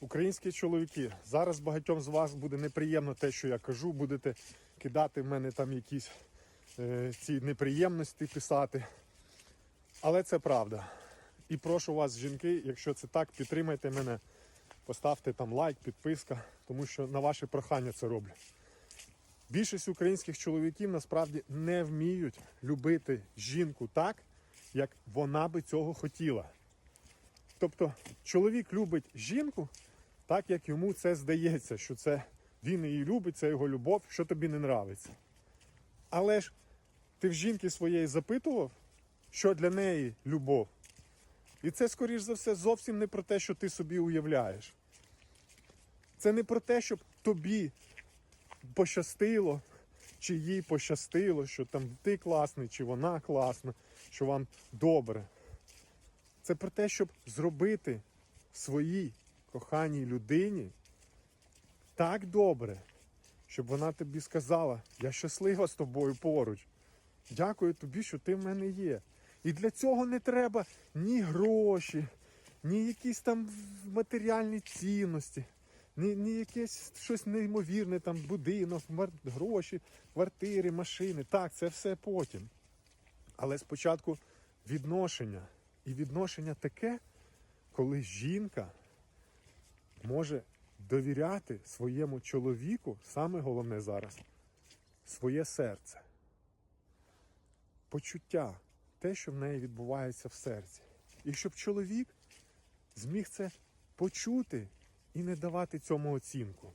Українські чоловіки, зараз багатьом з вас буде неприємно те, що я кажу, будете кидати в мене там якісь е, ці неприємності писати. Але це правда. І прошу вас, жінки, якщо це так, підтримайте мене, поставте там лайк, підписка, тому що на ваше прохання це роблю. Більшість українських чоловіків насправді не вміють любити жінку так, як вона би цього хотіла. Тобто чоловік любить жінку так, як йому це здається, що це він її любить, це його любов, що тобі не нравиться. Але ж ти в жінки своєї запитував, що для неї любов. І це, скоріш за все, зовсім не про те, що ти собі уявляєш. Це не про те, щоб тобі пощастило, чи їй пощастило, що там ти класний, чи вона класна, що вам добре. Це про те, щоб зробити своїй коханій людині так добре, щоб вона тобі сказала, я щаслива з тобою поруч. Дякую тобі, що ти в мене є. І для цього не треба ні гроші, ні якісь там матеріальні цінності, ні, ні якесь щось неймовірне, там будинок, гроші, квартири, машини. Так, це все потім. Але спочатку відношення. І відношення таке, коли жінка може довіряти своєму чоловіку, саме головне зараз, своє серце. Почуття, те, що в неї відбувається в серці. І щоб чоловік зміг це почути і не давати цьому оцінку.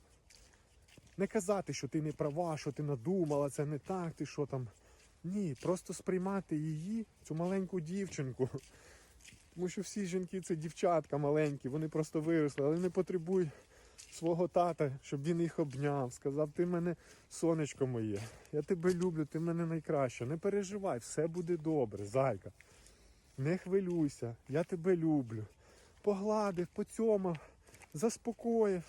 Не казати, що ти не права, що ти надумала, це не так, ти що там. Ні, просто сприймати її, цю маленьку дівчинку. Тому що всі жінки це дівчатка маленькі, вони просто виросли, але не потребують свого тата, щоб він їх обняв, сказав, ти мене сонечко моє, я тебе люблю, ти мене найкраща. Не переживай, все буде добре, зайка. Не хвилюйся, я тебе люблю. Погладив, поцьомав, заспокоїв,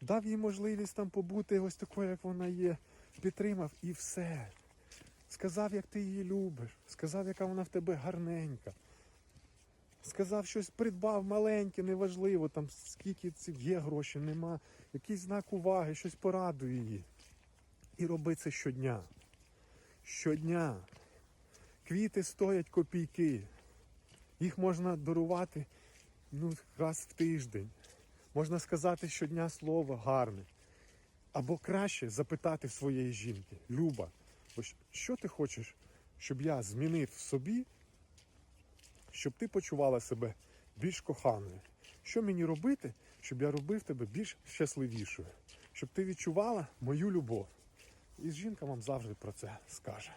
дав їй можливість там побути ось такою, як вона є, підтримав і все. Сказав, як ти її любиш, сказав, яка вона в тебе гарненька. Сказав, щось придбав маленьке, неважливо, там скільки є гроші, нема. Якийсь знак уваги, щось порадує її. І роби це щодня. Щодня. Квіти стоять копійки. Їх можна дарувати ну, раз в тиждень. Можна сказати щодня слово гарне. Або краще запитати своєї жінки, Люба, що ти хочеш, щоб я змінив в собі, щоб ти почувала себе більш коханою? Що мені робити, щоб я робив тебе більш щасливішою? Щоб ти відчувала мою любов. І жінка вам завжди про це скаже.